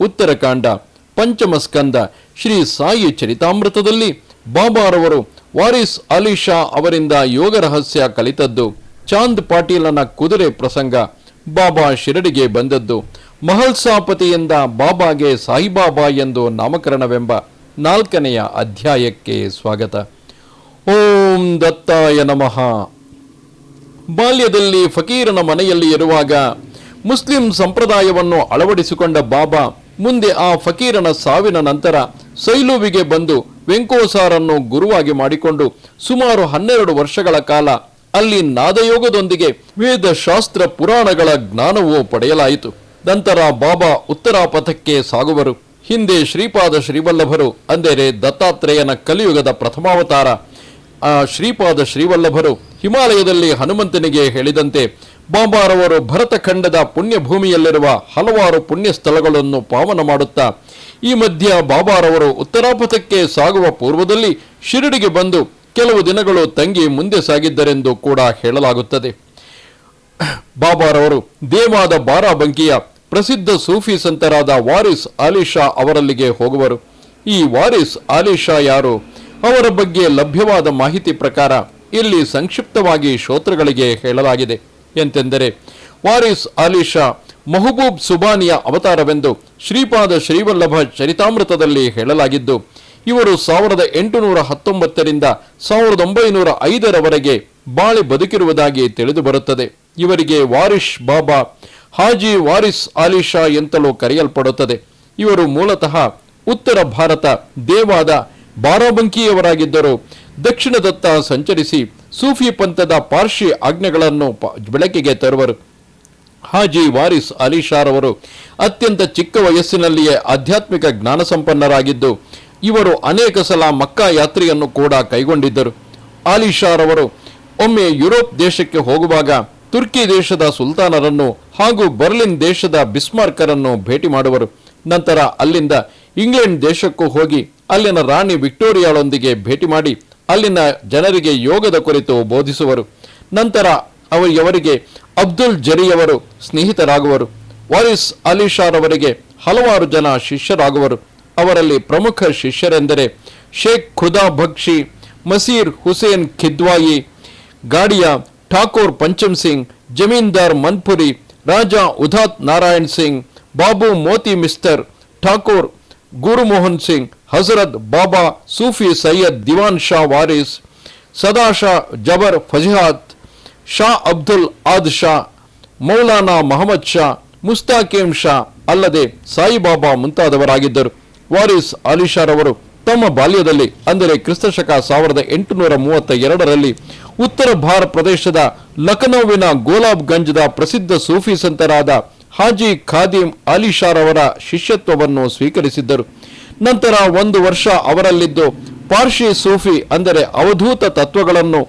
ಉತ್ತರಕಾಂಡ ಪಂಚಮ ಸ್ಕಂದ, ಶ್ರೀ ಸಾಯಿ ಚರಿತಾಮೃತದಲ್ಲಿ ಬಾಬಾರವರು ವಾರಿಸ್ ಅಲಿ ಶಾ ಅವರಿಂದ ಯೋಗ ರಹಸ್ಯ ಕಲಿತದ್ದು. ಚಾಂದ್ ಪಾಟೀಲನ ಕುದುರೆ ಪ್ರಸಂಗ ಬಾಬಾ ಶಿರಡಿಗೆ ಬಂದದ್ದು. ಮಹಲ್ಸಾಪತಿಯಿಂದ ಬಾಬಾಗೆ ಸಾಯಿಬಾಬಾ ಎಂದು ನಾಮಕರಣವೆಂಬ ನಾಲ್ಕನೆಯ ಅಧ್ಯಾಯಕ್ಕೆ ಸ್ವಾಗತ. ಓಂ ದತ್ತಾಯ ನಮಃ. ಬಾಲ್ಯದಲ್ಲಿ ಫಕೀರನ ಮನೆಯಲ್ಲಿ ಇರುವಾಗ ಮುಸ್ಲಿಂ ಸಂಪ್ರದಾಯವನ್ನು ಅಳವಡಿಸಿಕೊಂಡ ಬಾಬಾ ಮುಂದೆ ಆ ಫಕೀರನ ಸಾವಿನ ನಂತರ ಸೈಲುವಿಗೆ ಬಂದು ವೆಂಕೋಸಾರನ್ನು ಗುರುವಾಗಿ ಮಾಡಿಕೊಂಡು ಸುಮಾರು ಹನ್ನೆರಡು ವರ್ಷಗಳ ಕಾಲ ಅಲ್ಲಿ ನಾದಯೋಗದೊಂದಿಗೆ ವೇದ ಶಾಸ್ತ್ರ ಪುರಾಣಗಳ ಜ್ಞಾನವೂ ಪಡೆಯಲಾಯಿತು. ನಂತರ ಬಾಬಾ ಉತ್ತರಾಪಥಕ್ಕೆ ಸಾಗುವರು. ಹಿಂದೆ ಶ್ರೀಪಾದ ಶ್ರೀವಲ್ಲಭರು, ಅಂದರೆ ದತ್ತಾತ್ರೇಯನ ಕಲಿಯುಗದ ಪ್ರಥಮಾವತಾರ. ಆ ಶ್ರೀಪಾದ ಶ್ರೀವಲ್ಲಭರು ಹಿಮಾಲಯದಲ್ಲಿ ಹನುಮಂತನಿಗೆ ಹೇಳಿದಂತೆ ಬಾಬಾರವರು ಭರತಖಂಡದ ಪುಣ್ಯಭೂಮಿಯಲ್ಲಿರುವ ಹಲವಾರು ಪುಣ್ಯ ಸ್ಥಳಗಳನ್ನು ಪಾವನ ಮಾಡುತ್ತಾ, ಈ ಮಧ್ಯ ಬಾಬಾರವರು ಉತ್ತರಾಪಥಕ್ಕೆ ಸಾಗುವ ಪೂರ್ವದಲ್ಲಿ ಶಿರಡಿಗೆ ಬಂದು ಕೆಲವು ದಿನಗಳು ತಂಗಿ ಮುಂದೆ ಸಾಗಿದ್ದರೆಂದು ಕೂಡ ಹೇಳಲಾಗುತ್ತದೆ. ಬಾಬಾರವರು ದೇವಾದ ಬಾರಾಬಂಕಿಯ ಪ್ರಸಿದ್ಧ ಸೂಫಿ ಸಂತರಾದ ವಾರಿಸ್ ಆಲಿಶಾ ಅವರಲ್ಲಿಗೆ ಹೋಗುವರು. ಈ ವಾರಿಸ್ ಆಲಿಶಾ ಯಾರು? ಅವರ ಬಗ್ಗೆ ಲಭ್ಯವಾದ ಮಾಹಿತಿ ಪ್ರಕಾರ ಇಲ್ಲಿ ಸಂಕ್ಷಿಪ್ತವಾಗಿ ಶ್ರೋತೃಗಳಿಗೆ ಹೇಳಲಾಗಿದೆ. ಎಂತೆಂದರೆ, ವಾರಿಸ್ ಆಲಿಶಾ ಮಹಬೂಬ್ ಸುಬಾನಿಯ ಅವತಾರವೆಂದು ಶ್ರೀಪಾದ ಶ್ರೀವಲ್ಲಭ ಚರಿತಾಮೃತದಲ್ಲಿ ಹೇಳಲಾಗಿದ್ದು, ಇವರು ಸಾವಿರದ ಎಂಟುನೂರ ಹತ್ತೊಂಬತ್ತರಿಂದ ಸಾವಿರದ ಒಂಬೈನೂರ ಐದರವರೆಗೆ ಬಾಳಿ ಬದುಕಿರುವುದಾಗಿ ತಿಳಿದು ಬರುತ್ತದೆ. ಇವರಿಗೆ ವಾರಿಶ್ ಬಾಬಾ, ಹಾಜಿ ವಾರಿಸ್ ಆಲಿಶಾ ಎಂತಲೂ ಕರೆಯಲ್ಪಡುತ್ತದೆ. ಇವರು ಮೂಲತಃ ಉತ್ತರ ಭಾರತ ದೇವಾದ ಬಾರಾಬಂಕಿಯವರಾಗಿದ್ದರು ದಕ್ಷಿಣದತ್ತ ಸಂಚರಿಸಿ ಸೂಫಿ ಪಂಥದ ಪಾರ್ಶಿ ಆಜ್ಞೆಗಳನ್ನು ಬೆಳಕಿಗೆ ತರುವರು. ಹಾಜಿ ವಾರಿಸ್ ಅಲಿಶಾರವರು ಅತ್ಯಂತ ಚಿಕ್ಕ ವಯಸ್ಸಿನಲ್ಲಿಯೇ ಆಧ್ಯಾತ್ಮಿಕ ಜ್ಞಾನ ಸಂಪನ್ನರಾಗಿದ್ದು ಇವರು ಅನೇಕ ಸಲ ಮಕ್ಕಾ ಯಾತ್ರೆಯನ್ನು ಕೂಡ ಕೈಗೊಂಡಿದ್ದರು. ಆಲಿಶಾರವರು ಒಮ್ಮೆ ಯುರೋಪ್ ದೇಶಕ್ಕೆ ಹೋಗುವಾಗ ತುರ್ಕಿ ದೇಶದ ಸುಲ್ತಾನರನ್ನು ಹಾಗೂ ಬರ್ಲಿನ್ ದೇಶದ ಬಿಸ್ಮಾರ್ಕರನ್ನು ಭೇಟಿ ಮಾಡುವರು. ನಂತರ ಅಲ್ಲಿಂದ ಇಂಗ್ಲೆಂಡ್ ದೇಶಕ್ಕೂ ಹೋಗಿ ಅಲ್ಲಿನ ರಾಣಿ ವಿಕ್ಟೋರಿಯಾಳೊಂದಿಗೆ ಭೇಟಿ ಮಾಡಿ ಅಲ್ಲಿನ ಜನರಿಗೆ ಯೋಗದ ಕುರಿತು ಬೋಧಿಸುವರು. ನಂತರ ಅವರು ಅವರಿಗೆ ಅಬ್ದುಲ್ ಜರಿಯವರು ಸ್ನೇಹಿತರಾಗುವರು. ವಾರಿಸ್ ಅಲಿಶಾರ್ ಅವರಿಗೆ ಹಲವಾರು ಜನ ಶಿಷ್ಯರಾಗುವರು. ಅವರಲ್ಲಿ ಪ್ರಮುಖ ಶಿಷ್ಯರೆಂದರೆ ಶೇಖ್ ಖುದಾ ಬಕ್ಷಿ ಮಸೀರ್ ಹುಸೇನ್ ಖಿದ್ವಾಯಿ, ಗಾಡಿಯಾ ಠಾಕೂರ್ ಪಂಚಮ್ ಸಿಂಗ್, ಜಮೀನ್ದಾರ್ ಮನ್ಪುರಿ, ರಾಜ ಉದಾತ್ ನಾರಾಯಣ್ ಸಿಂಗ್, ಬಾಬು ಮೋತಿ ಮಿಸ್ತರ್ ಠಾಕೂರ್ ಗುರುಮೋಹನ್ ಸಿಂಗ್ ಹಜರತ್ ಬಾಬಾ ಸೂಫಿ ಸೈಯದ್ ದಿವಾನ್ ಶಾ ವಾರಿಸ್, ಸದಾ ಶಾ ಜಬರ್ ಫಜಿಹಾತ್ ಶಾ ಅಬ್ದುಲ್ ಆದ್ ಶಾ, ಮೌಲಾನಾ ಮಹಮ್ಮದ್ ಶಾ ಮುಸ್ತಾಕಿಮ್ ಶಾ ಅಲ್ಲದೆ ಸಾಯಿಬಾಬಾ ಮುಂತಾದವರಾಗಿದ್ದರು. ವಾರಿಸ್ ಆಲಿಶಾರ್ ಅವರು ತಮ್ಮ ಬಾಲ್ಯದಲ್ಲಿ, ಅಂದರೆ ಕ್ರಿಸ್ತಶಕ ಸಾವಿರದ ಎಂಟುನೂರ ಮೂವತ್ತ ಎರಡರಲ್ಲಿ ಉತ್ತರ ಭಾರತ ಪ್ರದೇಶದ ಲಖನೌವಿನ ಗೋಲಾಬ್ಗಂಜ್ದ ಪ್ರಸಿದ್ಧ ಸೂಫಿ ಸಂತರಾದ ಹಾಜಿ ಖಾದಿಮ್ ಅಲಿಶಾರ್ ಅವರ ಶಿಷ್ಯತ್ವವನ್ನು ಸ್ವೀಕರಿಸಿದ್ದರು. ನಂತರ ಒಂದು ವರ್ಷ ಅವರಲ್ಲಿದ್ದು ಪಾರ್ಶಿ ಸೂಫಿ ಅಂದರೆ ಅವಧೂತ ತತ್ವಗಳನ್ನು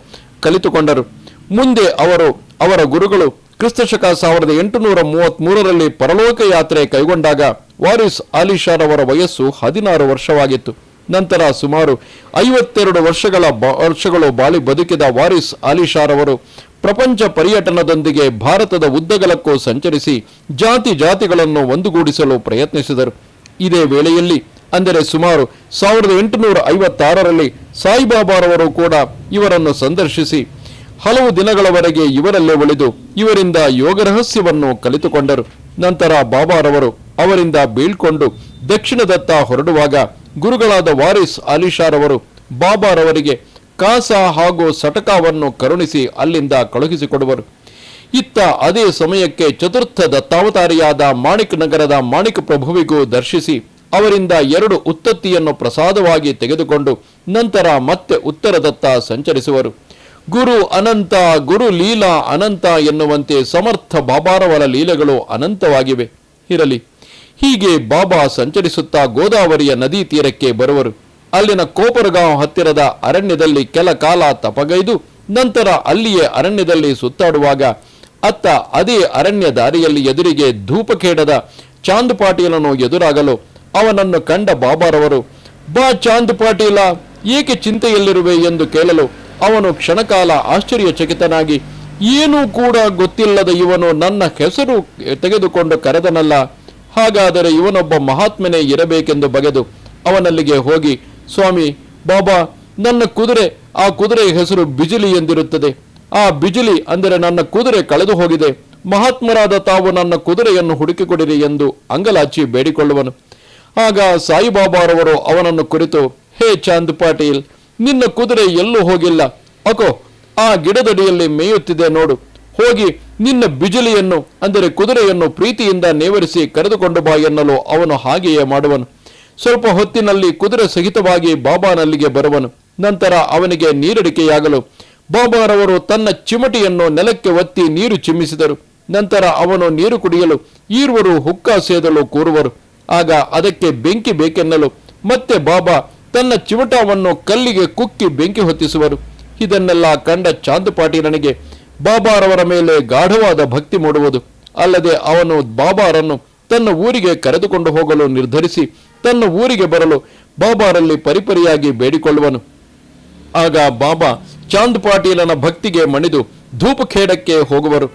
ಕಲಿತುಕೊಂಡರು. ಮುಂದೆ ಅವರು ಅವರ ಗುರುಗಳು ಕ್ರಿಸ್ತಶಕ ಸಾವಿರದ ಎಂಟುನೂರ ಮೂವತ್ತ್ ಮೂರರಲ್ಲಿ ಪರಲೋಕ ಯಾತ್ರೆ ಕೈಗೊಂಡಾಗ ವಾರಿಸ್ ಆಲಿಶಾರ್ ಅವರ ವಯಸ್ಸು ಹದಿನಾರು ವರ್ಷವಾಗಿತ್ತು. ನಂತರ ಸುಮಾರು ಐವತ್ತೆರಡು ವರ್ಷಗಳ ವರ್ಷಗಳು ಬಾಳಿ ಬದುಕಿದ ವಾರಿಸ್ ಆಲಿಶಾರ್ ಅವರು ಪ್ರಪಂಚ ಪರ್ಯಟನದೊಂದಿಗೆ ಭಾರತದ ಉದ್ದಗಲಕ್ಕೂ ಸಂಚರಿಸಿ ಜಾತಿ ಜಾತಿಗಳನ್ನು ಒಂದುಗೂಡಿಸಲು ಪ್ರಯತ್ನಿಸಿದರು. ಇದೇ ವೇಳೆಯಲ್ಲಿ ಅಂದರೆ ಸುಮಾರು ಸಾವಿರದ ಎಂಟುನೂರ ಐವತ್ತಾರರಲ್ಲಿ ಸಾಯಿಬಾಬಾರವರು ಕೂಡ ಇವರನ್ನು ಸಂದರ್ಶಿಸಿ, ಹಲವು ದಿನಗಳವರೆಗೆ ಇವರಲ್ಲೇ ಉಳಿದು ಇವರಿಂದ ಯೋಗ ರಹಸ್ಯವನ್ನು ಕಲಿತುಕೊಂಡರು. ನಂತರ ಬಾಬಾರವರು ಅವರಿಂದ ಬೀಳ್ಕೊಂಡು ದಕ್ಷಿಣದತ್ತ ಹೊರಡುವಾಗ ಗುರುಗಳಾದ ವಾರಿಸ್ ಅಲಿಶಾರವರು ಬಾಬಾರವರಿಗೆ ಕಾಸ ಹಾಗೂ ಸಟಕವನ್ನು ಕರುಣಿಸಿ ಅಲ್ಲಿಂದ ಕಳುಹಿಸಿಕೊಡುವರು. ಇತ್ತ ಅದೇ ಸಮಯಕ್ಕೆ ಚತುರ್ಥ ದತ್ತಾವತಾರಿಯಾದ ಮಾಣಿಕ್ ನಗರದ ಮಾಣಿಕ್ ಪ್ರಭುವಿಗೂ ದರ್ಶಿಸಿ ಅವರಿಂದ ಎರಡು ಉತ್ತತ್ತಿಯನ್ನು ಪ್ರಸಾದವಾಗಿ ತೆಗೆದುಕೊಂಡು ನಂತರ ಮತ್ತೆ ಉತ್ತರದತ್ತ ಸಂಚರಿಸುವರು. ಗುರು ಅನಂತ, ಗುರು ಲೀಲಾ ಅನಂತ ಎನ್ನುವಂತೆ ಸಮರ್ಥ ಬಾಬಾರವರ ಲೀಲೆಗಳು ಅನಂತವಾಗಿವೆ. ಇರಲಿ. ಹೀಗೆ ಬಾಬಾ ಸಂಚರಿಸುತ್ತಾ ಗೋದಾವರಿಯ ನದಿ ತೀರಕ್ಕೆ ಬರುವರು. ಅಲ್ಲಿನ ಕೋಪರಗಾಂವ್ ಹತ್ತಿರದ ಅರಣ್ಯದಲ್ಲಿ ಕೆಲ ಕಾಲ ತಪಗೈದು, ನಂತರ ಅಲ್ಲಿಯೇ ಅರಣ್ಯದಲ್ಲಿ ಸುತ್ತಾಡುವಾಗ ಅತ್ತ ಅದೇ ಅರಣ್ಯ ದಾರಿಯಲ್ಲಿ ಎದುರಿಗೆ ಧೂಪಖೇಡದ ಚಾಂದ್ ಪಾಟೀಲನ್ನು ಎದುರಾಗಲು ಅವನನ್ನು ಕಂಡ ಬಾಬಾರವರು, ಬಾ ಚಾಂದ್ ಪಾಟೀಲ, ಏಕೆ ಚಿಂತೆಯಲ್ಲಿರುವೆ ಎಂದು ಕೇಳಲು ಅವನು ಕ್ಷಣಕಾಲ ಆಶ್ಚರ್ಯಚಕಿತನಾಗಿ, ಏನೂ ಕೂಡ ಗೊತ್ತಿಲ್ಲದ ಇವನು ನನ್ನ ಹೆಸರು ತೆಗೆದುಕೊಂಡು ಕರೆದನಲ್ಲ, ಹಾಗಾದರೆ ಇವನೊಬ್ಬ ಮಹಾತ್ಮನೇ ಇರಬೇಕೆಂದು ಬಗೆದು ಅವನಲ್ಲಿಗೆ ಹೋಗಿ, ಸ್ವಾಮಿ, ಬಾಬಾ, ನನ್ನ ಕುದುರೆ, ಆ ಕುದುರೆಯ ಹೆಸರು ಬಿಜಿಲಿ ಎಂದಿರುತ್ತದೆ. ಆ ಬಿಜಿಲಿ ಅಂದರೆ ನನ್ನ ಕುದುರೆ ಕಳೆದು ಹೋಗಿದೆ. ಮಹಾತ್ಮರಾದ ತಾವು ನನ್ನ ಕುದುರೆಯನ್ನು ಹುಡುಕಿಕೊಡಿರಿ ಎಂದು ಅಂಗಲಾಚಿ ಬೇಡಿಕೊಳ್ಳುವನು. ಆಗ ಸಾಯಿಬಾಬಾರವರು ಅವನನ್ನು ಕುರಿತು, ಹೇ ಚಾಂದ್ ಪಾಟೀಲ್, ನಿನ್ನ ಕುದುರೆ ಎಲ್ಲೂ ಹೋಗಿಲ್ಲ. ಅಕೋ, ಆ ಗಿಡದಡಿಯಲ್ಲಿ ಮೇಯುತ್ತಿದೆ ನೋಡು. ಹೋಗಿ ನಿನ್ನ ಬಿಜಲಿಯನ್ನು, ಅಂದರೆ ಕುದುರೆಯನ್ನು ಪ್ರೀತಿಯಿಂದ ನೇವರಿಸಿ ಕರೆದುಕೊಂಡು ಬಾ ಎನ್ನಲು ಅವನು ಹಾಗೆಯೇ ಮಾಡುವನು. ಸ್ವಲ್ಪ ಹೊತ್ತಿನಲ್ಲಿ ಕುದುರೆ ಸಹಿತವಾಗಿ ಬಾಬಾನಲ್ಲಿಗೆ ಬರುವನು. ನಂತರ ಅವನಿಗೆ ನೀರಡಿಕೆಯಾಗಲು. ಬಾಬಾರವರು ತನ್ನ ಚಿಮಟಿಯನ್ನು ನೆಲಕ್ಕೆ ಒತ್ತಿ ನೀರು ಚಿಮ್ಮಿಸಿದರು. ನಂತರ ಅವನು ನೀರು ಕುಡಿಯಲು, ಈರ್ವರು ಹುಕ್ಕ ಸೇದಲು ಕೂರುವರು. ಆಗ ಅದಕ್ಕೆ ಬೆಂಕಿ ಬೇಕೆನ್ನಲು ಮತ್ತೆ ಬಾಬಾ ತನ್ನ ಚಿವಟವನ್ನು ಕಲ್ಲಿಗೆ ಕುಕ್ಕಿ ಬೆಂಕಿ ಹೊತ್ತಿಸುವರು. ಇದನ್ನೆಲ್ಲ ಕಂಡ ಚಾಂದ್ ಪಾಟೀಲನಿಗೆ ಬಾಬಾರವರ ಮೇಲೆ ಗಾಢವಾದ ಭಕ್ತಿ ಮೂಡುವುದು. ಅಲ್ಲದೆ ಅವನು ಬಾಬಾರನ್ನು ತನ್ನ ಊರಿಗೆ ಕರೆದುಕೊಂಡು ಹೋಗಲು ನಿರ್ಧರಿಸಿ ತನ್ನ ಊರಿಗೆ ಬರಲು ಬಾಬಾರಲ್ಲಿ ಪರಿಪರಿಯಾಗಿ ಬೇಡಿಕೊಳ್ಳುವನು. ಆಗ ಬಾಬಾ ಚಾಂದ್ ಪಾಟೀಲನ ಭಕ್ತಿಗೆ ಮಣಿದು ಧೂಪಖೇಡಕ್ಕೆ ಹೋಗುವರು.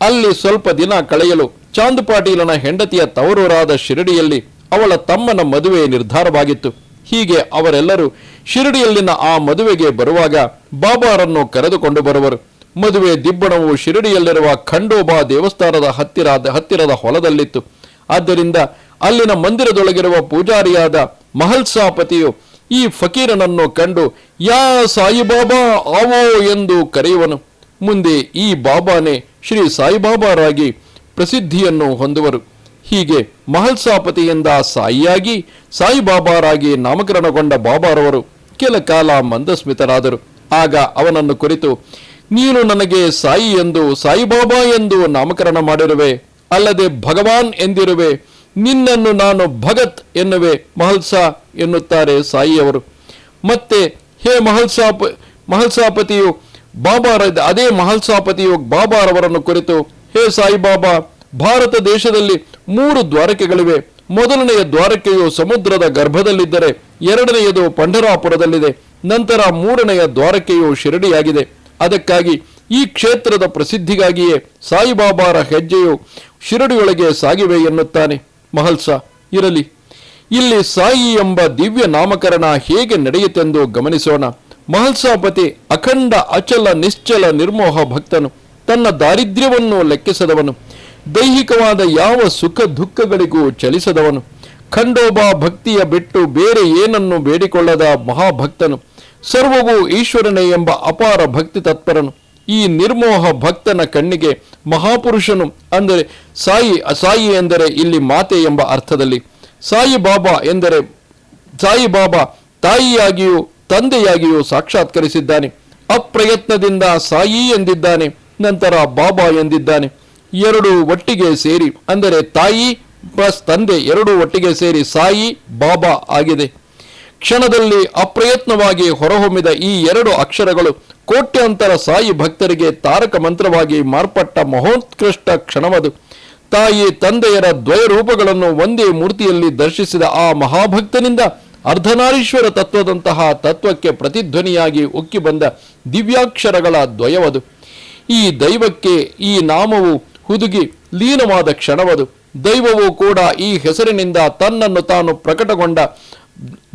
ಅಲ್ಲಿ ಸ್ವಲ್ಪ ದಿನ ಕಳೆಯಲು ಚಾಂದ್ ಪಾಟೀಲನ ಹೆಂಡತಿಯ ತವರೂರಾದ ಶಿರಡಿಯಲ್ಲಿ ಅವಳ ತಮ್ಮನ ಮದುವೆ ನಿರ್ಧಾರವಾಗಿತ್ತು. ಹೀಗೆ ಅವರೆಲ್ಲರೂ ಶಿರಡಿಯಲ್ಲಿನ ಆ ಮದುವೆಗೆ ಬರುವಾಗ ಬಾಬಾರನ್ನು ಕರೆದುಕೊಂಡು ಬರುವರು. ಮದುವೆ ದಿಬ್ಬಣವು ಶಿರಡಿಯಲ್ಲಿರುವ ಖಂಡೋಬಾ ದೇವಸ್ಥಾನದ ಹತ್ತಿರ ಹತ್ತಿರದ ಹೊಲದಲ್ಲಿತ್ತು. ಆದ್ದರಿಂದ ಅಲ್ಲಿನ ಮಂದಿರದೊಳಗಿರುವ ಪೂಜಾರಿಯಾದ ಮಹಲ್ಸಾಪತಿಯು ಈ ಫಕೀರನನ್ನು ಕಂಡು, ಯಾ ಸಾಯಿಬಾಬಾ, ಆವೋ ಎಂದು ಕರೆಯುವನು. ಮುಂದೆ ಈ ಬಾಬಾನೇ ಶ್ರೀ ಸಾಯಿಬಾಬಾರಾಗಿ ಪ್ರಸಿದ್ಧಿಯನ್ನು ಹೊಂದುವರು. ಹೀಗೆ ಮಹಲ್ಸಾಪತಿಯಿಂದ ಸಾಯಿಯಾಗಿ ಸಾಯಿಬಾಬಾರಾಗಿ ನಾಮಕರಣಗೊಂಡ ಬಾಬಾರವರು ಕೆಲ ಕಾಲ ಮಂದಸ್ಮಿತರಾದರು. ಆಗ ಅವನನ್ನು ಕುರಿತು, ನೀನು ನನಗೆ ಸಾಯಿ ಎಂದು, ಸಾಯಿಬಾಬಾ ಎಂದು ನಾಮಕರಣ ಮಾಡಿರುವೆ. ಅಲ್ಲದೆ ಭಗವಾನ್ ಎಂದಿರುವೆ. ನಿನ್ನನ್ನು ನಾನು ಭಗತ್ ಎನ್ನುವೆ, ಮಹಲ್ಸಾ ಎನ್ನುತ್ತಾರೆ ಸಾಯಿಯವರು. ಮತ್ತೆ, ಹೇ ಮಹಲ್ಸಾಪ, ಮಹಲ್ಸಾಪತಿಯು, ಬಾಬಾರ, ಅದೇ ಮಹಲ್ಸಾಪತಿಯು ಬಾಬಾರವರನ್ನು ಕುರಿತು ಹೇ ಸಾಯಿಬಾಬಾ, ಭಾರತ ದೇಶದಲ್ಲಿ ಮೂರು ದ್ವಾರಕೆಗಳಿವೆ. ಮೊದಲನೆಯ ದ್ವಾರಕೆಯು ಸಮುದ್ರದ ಗರ್ಭದಲ್ಲಿದ್ದರೆ, ಎರಡನೆಯದು ಪಂಢರಾಪುರದಲ್ಲಿದೆ. ನಂತರ ಮೂರನೆಯ ದ್ವಾರಕೆಯು ಶಿರಡಿಯಾಗಿದೆ. ಅದಕ್ಕಾಗಿ ಈ ಕ್ಷೇತ್ರದ ಪ್ರಸಿದ್ಧಿಗಾಗಿಯೇ ಸಾಯಿಬಾಬಾರ ಹೆಜ್ಜೆಯು ಶಿರಡಿಯೊಳಗೆ ಸಾಗಿವೆ ಎನ್ನುತ್ತಾನೆ. ಮಹಲ್ಸ ಇರಲಿ. ಇಲ್ಲಿ ಸಾಯಿ ಎಂಬ ದಿವ್ಯ ನಾಮಕರಣ ಹೇಗೆ ನಡೆಯುತ್ತೆಂದು ಗಮನಿಸೋಣ. ಮಹಲ್ಸಾಪತಿ ಅಖಂಡ ಅಚಲ ನಿಶ್ಚಲ ನಿರ್ಮೋಹ ಭಕ್ತನು. ತನ್ನ ದಾರಿದ್ರ್ಯವನ್ನು ಲೆಕ್ಕಿಸದವನು, ದೈಹಿಕವಾದ ಯಾವ ಸುಖ ದುಃಖಗಳಿಗೂ ಚಲಿಸದವನು, ಖಂಡೋಬಾ ಭಕ್ತಿಯ ಬಿಟ್ಟು ಬೇರೆ ಏನನ್ನು ಬೇಡಿಕೊಳ್ಳದ ಮಹಾಭಕ್ತನು, ಸರ್ವವು ಈಶ್ವರನೇ ಎಂಬ ಅಪಾರ ಭಕ್ತಿ ತತ್ಪರನು. ಈ ನಿರ್ಮೋಹ ಭಕ್ತನ ಕಣ್ಣಿಗೆ ಮಹಾಪುರುಷನು ಅಂದರೆ ಸಾಯಿ ಅಸಾಯಿ ಎಂದರೆ ಇಲ್ಲಿ ಮಾತೆ ಎಂಬ ಅರ್ಥದಲ್ಲಿ, ಸಾಯಿ ಬಾಬಾ ಎಂದರೆ ಸಾಯಿ ಬಾಬಾ ತಾಯಿಯಾಗಿಯೂ ತಂದೆಯಾಗಿಯೂ ಸಾಕ್ಷಾತ್ಕರಿಸಿದ್ದಾನೆ, ಅಪ್ರಯತ್ನದಿಂದ ಸಾಯಿ ಎಂದಿದ್ದಾನೆ ನಂತರ ಬಾಬಾ ಎಂದಿದ್ದಾನೆ, ಎರಡು ಒಟ್ಟಿಗೆ ಸೇರಿ, ಅಂದರೆ ತಾಯಿ ಪ್ಲಸ್ ತಂದೆ, ಎರಡು ಒಟ್ಟಿಗೆ ಸೇರಿ ಸಾಯಿ, ಬಾಬಾ ಆಗಿದೆ. ಕ್ಷಣದಲ್ಲಿ ಅಪ್ರಯತ್ನವಾಗಿ ಹೊರಹೊಮ್ಮಿದ ಈ ಎರಡು ಅಕ್ಷರಗಳು ಕೋಟ್ಯಾಂತರ ಸಾಯಿ ಭಕ್ತರಿಗೆ ತಾರಕ ಮಂತ್ರವಾಗಿ ಮಾರ್ಪಟ್ಟ ಮಹೋತ್ಕೃಷ್ಟ ಕ್ಷಣವದು. ತಾಯಿ ತಂದೆಯರ ದ್ವಯ ರೂಪಗಳನ್ನು ಒಂದೇ ಮೂರ್ತಿಯಲ್ಲಿ ದರ್ಶಿಸಿದ ಆ ಮಹಾಭಕ್ತನಿಂದ ಅರ್ಧನಾರೀಶ್ವರ ತತ್ವದಂತಹ ತತ್ವಕ್ಕೆ ಪ್ರತಿಧ್ವನಿಯಾಗಿ ಉಕ್ಕಿ ಬಂದ ದಿವ್ಯಾಕ್ಷರಗಳ ದ್ವಯವದು. ಈ ದೈವಕ್ಕೆ ಈ ನಾಮವು ಹುದುಗಿ ಲೀನವಾದ ಕ್ಷಣವದು. ದೈವವು ಕೂಡ ಈ ಹೆಸರಿನಿಂದ ತನ್ನನ್ನು ತಾನು ಪ್ರಕಟಗೊಂಡ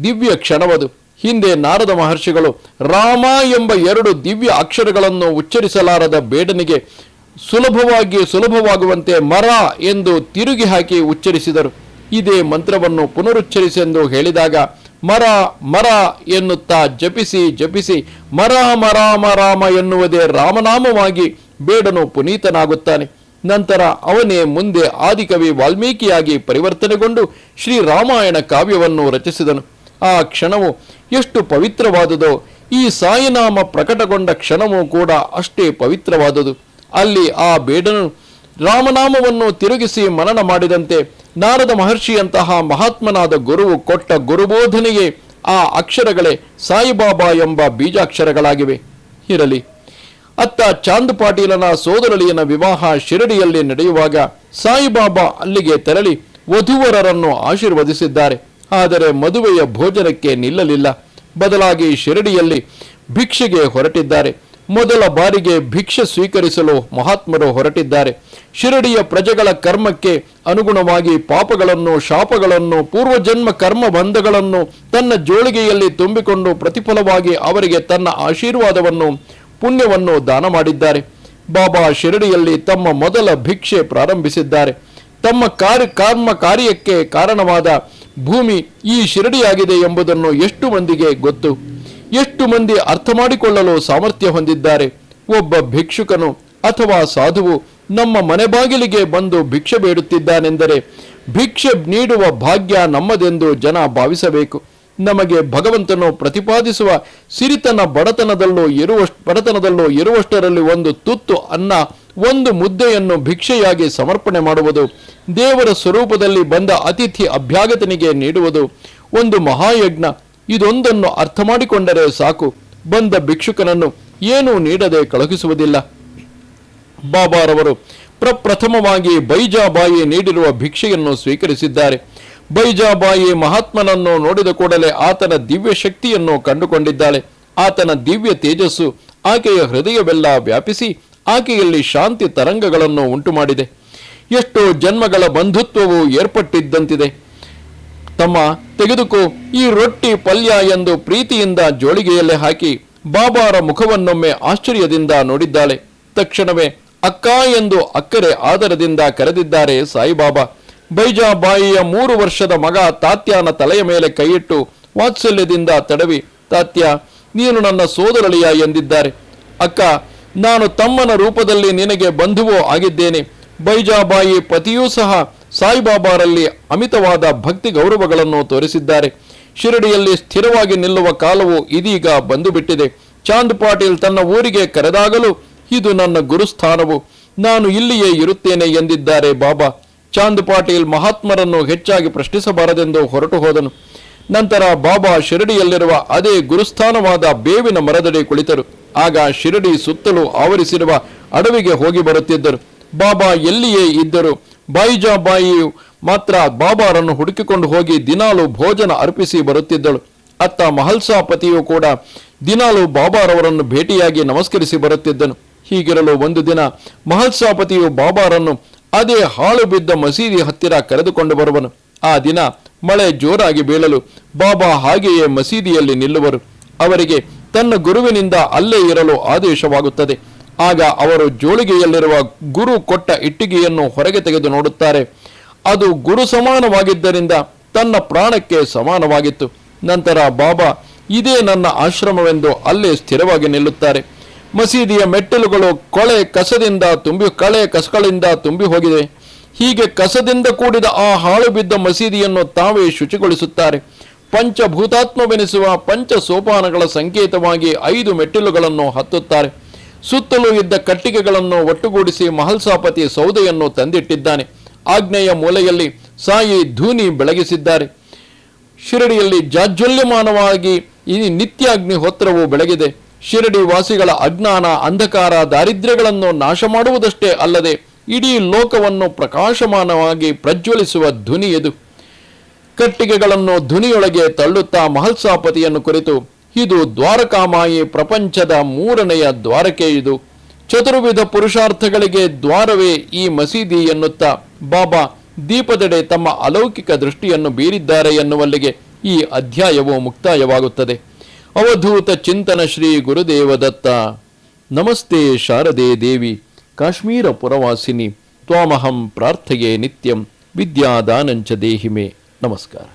ದಿವ್ಯ ಕ್ಷಣವದು. ಹಿಂದೆ ನಾರದ ಮಹರ್ಷಿಗಳು ರಾಮ ಎಂಬ ಎರಡು ದಿವ್ಯ ಅಕ್ಷರಗಳನ್ನು ಉಚ್ಚರಿಸಲಾರದ ಬೇಡನಿಗೆ ಸುಲಭವಾಗಿ ಸುಲಭವಾಗುವಂತೆ ಮರ ಎಂದು ತಿರುಗಿ ಹಾಕಿ ಉಚ್ಚರಿಸಿದರು. ಇದೇ ಮಂತ್ರವನ್ನು ಪುನರುಚ್ಚರಿಸೆಂದು ಹೇಳಿದಾಗ ಮರ ಮರ ಎನ್ನುತ್ತಾ ಜಪಿಸಿ ಜಪಿಸಿ, ಮರ ಮರಾಮ ರಾಮ ಎನ್ನುವುದೇ ರಾಮನಾಮವಾಗಿ ಬೇಡನು ಪುನೀತನಾಗುತ್ತಾನೆ. ನಂತರ ಅವನೇ ಮುಂದೆ ಆದಿಕವಿ ವಾಲ್ಮೀಕಿಯಾಗಿ ಪರಿವರ್ತನೆಗೊಂಡು ಶ್ರೀರಾಮಾಯಣ ಕಾವ್ಯವನ್ನು ರಚಿಸಿದನು. ಆ ಕ್ಷಣವು ಎಷ್ಟು ಪವಿತ್ರವಾದುದೋ, ಈ ಸಾಯಿನಾಮ ಪ್ರಕಟಗೊಂಡ ಕ್ಷಣವೂ ಕೂಡ ಅಷ್ಟೇ ಪವಿತ್ರವಾದುದು. ಅಲ್ಲಿ ಆ ಬೇಡನು ರಾಮನಾಮವನ್ನು ತಿರುಗಿಸಿ ಮನನ ಮಾಡಿದಂತೆ ನಾರದ ಮಹರ್ಷಿಯಂತಹ ಮಹಾತ್ಮನಾದ ಗುರುವು ಕೊಟ್ಟ ಗುರುಬೋಧನೆಯೇ ಆ ಅಕ್ಷರಗಳೇ ಸಾಯಿಬಾಬಾ ಎಂಬ ಬೀಜಾಕ್ಷರಗಳಾಗಿವೆ. ಇರಲಿ. ಅತ್ತ ಚಾಂದ್ ಪಾಟೀಲನ ಸೋದರಳಿಯನ ವಿವಾಹ ಶಿರಡಿಯಲ್ಲಿ ನಡೆಯುವಾಗ ಸಾಯಿಬಾಬಾ ಅಲ್ಲಿಗೆ ತೆರಳಿ ವಧುವರರನ್ನು ಆಶೀರ್ವದಿಸಿದ್ದಾರೆ. ಆದರೆ ಮದುವೆಯ ಭೋಜನಕ್ಕೆ ನಿಲ್ಲಲಿಲ್ಲ. ಬದಲಾಗಿ ಶಿರಡಿಯಲ್ಲಿ ಭಿಕ್ಷೆಗೆ ಹೊರಟಿದ್ದಾರೆ. ಮೊದಲ ಬಾರಿಗೆ ಭಿಕ್ಷೆ ಸ್ವೀಕರಿಸಲು ಮಹಾತ್ಮರು ಹೊರಟಿದ್ದಾರೆ. ಶಿರಡಿಯ ಪ್ರಜೆಗಳ ಕರ್ಮಕ್ಕೆ ಅನುಗುಣವಾಗಿ ಪಾಪಗಳನ್ನು, ಶಾಪಗಳನ್ನು, ಪೂರ್ವಜನ್ಮ ಕರ್ಮ ಬಂಧಗಳನ್ನು ತನ್ನ ಜೋಳಿಗೆಯಲ್ಲಿ ತುಂಬಿಕೊಂಡು ಪ್ರತಿಫಲವಾಗಿ ಅವರಿಗೆ ತನ್ನ ಆಶೀರ್ವಾದವನ್ನು, ಪುಣ್ಯವನ್ನು ದಾನ ಮಾಡಿದ್ದಾರೆ. ಬಾಬಾ ಶಿರಡಿಯಲ್ಲಿ ತಮ್ಮ ಮೊದಲ ಭಿಕ್ಷೆ ಪ್ರಾರಂಭಿಸಿದ್ದಾರೆ. ತಮ್ಮ ಕಾರ್ಯ, ಕರ್ಮ ಕಾರ್ಯಕ್ಕೆ ಕಾರಣವಾದ ಭೂಮಿ ಈ ಶಿರಡಿಯಾಗಿದೆ ಎಂಬುದನ್ನು ಎಷ್ಟು ಮಂದಿಗೆ ಗೊತ್ತು? ಎಷ್ಟು ಮಂದಿ ಅರ್ಥ ಮಾಡಿಕೊಳ್ಳಲು ಸಾಮರ್ಥ್ಯ ಹೊಂದಿದ್ದಾರೆ? ಒಬ್ಬ ಭಿಕ್ಷುಕನು ಅಥವಾ ಸಾಧುವು ನಮ್ಮ ಮನೆ ಬಾಗಿಲಿಗೆ ಬಂದು ಭಿಕ್ಷೆ ಬೇಡುತ್ತಿದ್ದಾನೆಂದರೆ ಭಿಕ್ಷೆ ನೀಡುವ ಭಾಗ್ಯ ನಮ್ಮದೆಂದು ಜನ ಭಾವಿಸಬೇಕು. ನಮಗೆ ಭಗವಂತನು ಪ್ರತಿಪಾದಿಸುವ ಸಿರಿತನ ಬಡತನದಲ್ಲೂ ಇರುವ ಬಡತನದಲ್ಲೂ ಇರುವಷ್ಟರಲ್ಲಿ ಒಂದು ತುತ್ತು ಅನ್ನ, ಒಂದು ಮುದ್ದೆಯನ್ನು ಭಿಕ್ಷೆಯಾಗಿ ಸಮರ್ಪಣೆ ಮಾಡುವುದು, ದೇವರ ಸ್ವರೂಪದಲ್ಲಿ ಬಂದ ಅತಿಥಿ ಅಭ್ಯಾಗತನಿಗೆ ನೀಡುವುದು, ಒಂದು ಮಹಾಯಜ್ಞ ಇದೊಂದನ್ನು ಅರ್ಥ ಮಾಡಿಕೊಂಡರೆ ಸಾಕು. ಬಂದ ಭಿಕ್ಷುಕನನ್ನು ಏನೂ ನೀಡದೆ ಕಳುಹಿಸುವುದಿಲ್ಲ ಬಾಬಾರವರು ಪ್ರಪ್ರಥಮವಾಗಿ ಬೈಜಾಬಾಯಿ ನೀಡಿರುವ ಭಿಕ್ಷೆಯನ್ನು ಸ್ವೀಕರಿಸಿದ್ದಾರೆ. ಬೈಜಾಬಾಯಿ ಮಹಾತ್ಮನನ್ನು ನೋಡಿದ ಕೂಡಲೇ ಆತನ ದಿವ್ಯ ಶಕ್ತಿಯನ್ನು ಕಂಡುಕೊಂಡಿದ್ದಾಳೆ. ಆತನ ದಿವ್ಯ ತೇಜಸ್ಸು ಆಕೆಯ ಹೃದಯವೆಲ್ಲ ವ್ಯಾಪಿಸಿ ಆಕೆಯಲ್ಲಿ ಶಾಂತಿ ತರಂಗಗಳನ್ನು ಉಂಟುಮಾಡಿದೆ. ಎಷ್ಟೋ ಜನ್ಮಗಳ ಬಂಧುತ್ವವು ಏರ್ಪಟ್ಟಿದ್ದಂತಿದೆ. ತಮ್ಮ ತೆಗೆದುಕೋ ಈ ರೊಟ್ಟಿ ಪಲ್ಯ ಎಂದು ಪ್ರೀತಿಯಿಂದ ಜೋಳಿಗೆಯಲ್ಲೇ ಹಾಕಿ ಬಾಬಾರ ಮುಖವನ್ನೊಮ್ಮೆ ಆಶ್ಚರ್ಯದಿಂದ ನೋಡಿದ್ದಾಳೆ. ತಕ್ಷಣವೇ, ಅಕ್ಕ ಎಂದು ಅಕ್ಕರೆ ಆದರದಿಂದ ಕರೆದಿದ್ದಾರೆ ಸಾಯಿಬಾಬಾ. ಬೈಜಾಬಾಯಿಯ ಮೂರು ವರ್ಷದ ಮಗ ತಾತ್ಯಾನ ತಲೆಯ ಮೇಲೆ ಕೈಯಿಟ್ಟು ವಾತ್ಸಲ್ಯದಿಂದ ತಡವಿ, ತಾತ್ಯ, ನೀನು ನನ್ನ ಸೋದರಳಿಯ ಎಂದಿದ್ದಾರೆ. ಅಕ್ಕ, ನಾನು ತಮ್ಮನ ರೂಪದಲ್ಲಿ ನಿನಗೆ ಬಂಧುವೋ ಆಗಿದ್ದೇನೆ. ಬೈಜಾಬಾಯಿ ಪತಿಯೂ ಸಹ ಸಾಯಿಬಾಬಾರಲ್ಲಿ ಅಮಿತವಾದ ಭಕ್ತಿ ಗೌರವಗಳನ್ನು ತೋರಿಸಿದ್ದಾರೆ. ಶಿರಡಿಯಲ್ಲಿ ಸ್ಥಿರವಾಗಿ ನಿಲ್ಲುವ ಕಾಲವು ಇದೀಗ ಬಂದು ಬಿಟ್ಟಿದೆ ಚಾಂದ್ ಪಾಟೀಲ್ ತನ್ನ ಊರಿಗೆ ಕರೆದಾಗಲೂ ಇದು ನನ್ನ ಗುರುಸ್ಥಾನವು. ನಾನು ಇಲ್ಲಿಯೇ ಇರುತ್ತೇನೆ ಎಂದಿದ್ದಾರೆ ಬಾಬಾ. ಚಾಂದ್ ಪಾಟೀಲ್ ಮಹಾತ್ಮರನ್ನು ಹೆಚ್ಚಾಗಿ ಪ್ರಶ್ನಿಸಬಾರದೆಂದು ಹೊರಟು ಹೋದನು. ನಂತರ ಬಾಬಾ ಶಿರಡಿಯಲ್ಲಿರುವ ಅದೇ ಗುರುಸ್ಥಾನವಾದ ಬೇವಿನ ಮರದಡಿ ಕುಳಿತರು. ಆಗ ಶಿರಡಿ ಸುತ್ತಲೂ ಆವರಿಸಿರುವ ಅಡವಿಗೆ ಹೋಗಿ ಬರುತ್ತಿದ್ದರು. ಬಾಬಾ ಎಲ್ಲಿಯೇ ಇದ್ದರು? ಬಾಯಿಜಾಬಾಯಿಯು ಮಾತ್ರ ಬಾಬಾರನ್ನು ಹುಡುಕಿಕೊಂಡು ಹೋಗಿ ದಿನಾಲು ಭೋಜನ ಅರ್ಪಿಸಿ ಬರುತ್ತಿದ್ದಳು. ಅತ್ತ ಮಹಲ್ಸಾಪತಿಯು ಕೂಡ ದಿನಾಲು ಬಾಬಾರವರನ್ನು ಭೇಟಿಯಾಗಿ ನಮಸ್ಕರಿಸಿ ಬರುತ್ತಿದ್ದನು. ಹೀಗಿರಲು ಒಂದು ದಿನ ಮಹಲ್ಸಾಪತಿಯು ಬಾಬಾರನ್ನು ಅದೇ ಹಾಳು ಬಿದ್ದ ಮಸೀದಿ ಹತ್ತಿರ ಕರೆದುಕೊಂಡು ಬರುವನು. ಆ ದಿನ ಮಳೆ ಜೋರಾಗಿ ಬೀಳಲು ಬಾಬಾ ಹಾಗೆಯೇ ಮಸೀದಿಯಲ್ಲಿ ನಿಲ್ಲುವರು. ಅವರಿಗೆ ತನ್ನ ಗುರುವಿನಿಂದ ಅಲ್ಲೇ ಇರಲು ಆದೇಶವಾಗುತ್ತದೆ. ಆಗ ಅವರು ಜೋಳಿಗೆಯಲ್ಲಿರುವ ಗುರು ಕೊಟ್ಟ ಇಟ್ಟಿಗೆಯನ್ನು ಹೊರಗೆ ತೆಗೆದು ನೋಡುತ್ತಾರೆ. ಅದು ಗುರು ಸಮಾನವಾಗಿದ್ದರಿಂದ ತನ್ನ ಪ್ರಾಣಕ್ಕೆ ಸಮಾನವಾಗಿತ್ತು. ನಂತರ ಬಾಬಾ, ಇದೇ ನನ್ನ ಆಶ್ರಮವೆಂದು ಅಲ್ಲೇ ಸ್ಥಿರವಾಗಿ ನಿಲ್ಲುತ್ತಾರೆ. ಮಸೀದಿಯ ಮೆಟ್ಟಿಲುಗಳು ಕೊಳೆ ಕಸದಿಂದ ತುಂಬಿ, ಕಳೆ ಕಸಗಳಿಂದ ತುಂಬಿ ಹೋಗಿದೆ. ಹೀಗೆ ಕಸದಿಂದ ಕೂಡಿದ ಆ ಹಾಳು ಬಿದ್ದ ಮಸೀದಿಯನ್ನು ತಾವೇ ಶುಚಿಗೊಳಿಸುತ್ತಾರೆ. ಪಂಚಭೂತಾತ್ಮವೆನಿಸುವ ಪಂಚ ಸೋಪಾನಗಳ ಸಂಕೇತವಾಗಿ ಐದು ಮೆಟ್ಟಿಲುಗಳನ್ನು ಹತ್ತುತ್ತಾರೆ. ಸುತ್ತಲೂ ಇದ್ದ ಕಟ್ಟಿಗೆಗಳನ್ನು ಒಟ್ಟುಗೂಡಿಸಿ ಮಹಲ್ಸಾಪತಿ ಸೌದೆಯನ್ನು ತಂದಿಟ್ಟಿದ್ದಾನೆ. ಆಗ್ನೇಯ ಮೂಲೆಯಲ್ಲಿ ಸಾಯಿ ಧೂನಿ ಬೆಳಗಿಸಿದ್ದಾರೆ. ಶಿರಡಿಯಲ್ಲಿ ಜಾಜ್ವಲ್ಯಮಾನವಾಗಿ ಈ ನಿತ್ಯಾಗ್ನಿ ಹೋತ್ರವು ಬೆಳಗಿದೆ. ಶಿರಡಿ ವಾಸಿಗಳ ಅಜ್ಞಾನ, ಅಂಧಕಾರ, ದಾರಿದ್ರ್ಯಗಳನ್ನು ನಾಶ ಮಾಡುವುದಷ್ಟೇ ಅಲ್ಲದೆ ಇಡೀ ಲೋಕವನ್ನು ಪ್ರಕಾಶಮಾನವಾಗಿ ಪ್ರಜ್ವಲಿಸುವ ಧ್ವನಿ ಇದು ಕಟ್ಟಿಗೆಗಳನ್ನು ಧ್ವನಿಯೊಳಗೆ ತಳ್ಳುತ್ತಾ ಮಹಲ್ಸಾಪತಿಯನ್ನು ಕುರಿತು ಇದು ದ್ವಾರಕಾಮಾಯಿ ಪ್ರಪಂಚದ ಮೂರನೆಯ ದ್ವಾರಕೆ ಇದು. ಚತುರ್ವಿಧ ಪುರುಷಾರ್ಥಗಳಿಗೆ ದ್ವಾರವೇ ಈ ಮಸೀದಿ ಎನ್ನುತ್ತಾ ಬಾಬಾ ದೀಪದೆಡೆ ತಮ್ಮ ಅಲೌಕಿಕ ದೃಷ್ಟಿಯನ್ನು ಬೀರಿದ್ದಾರೆ ಎನ್ನುವಲ್ಲಿಗೆ ಈ ಅಧ್ಯಾಯವು ಮುಕ್ತಾಯವಾಗುತ್ತದೆ. ಅವಧೂತ ಚಿಂತನ ಶ್ರೀ ಗುರುದೇವದತ್ತ. ನಮಸ್ತೆ ಶಾರದೆ ದೇವಿ, ಕಾಶ್ಮೀರ ಪುರವಾಸಿನಿ, ತ್ವಾಮಹಂ ಪ್ರಾರ್ಥೆಯೇ ನಿತ್ಯಂ, ವಿದ್ಯಾದಾನಂಚ ದೇಹಿಮೆ. ನಮಸ್ಕಾರ.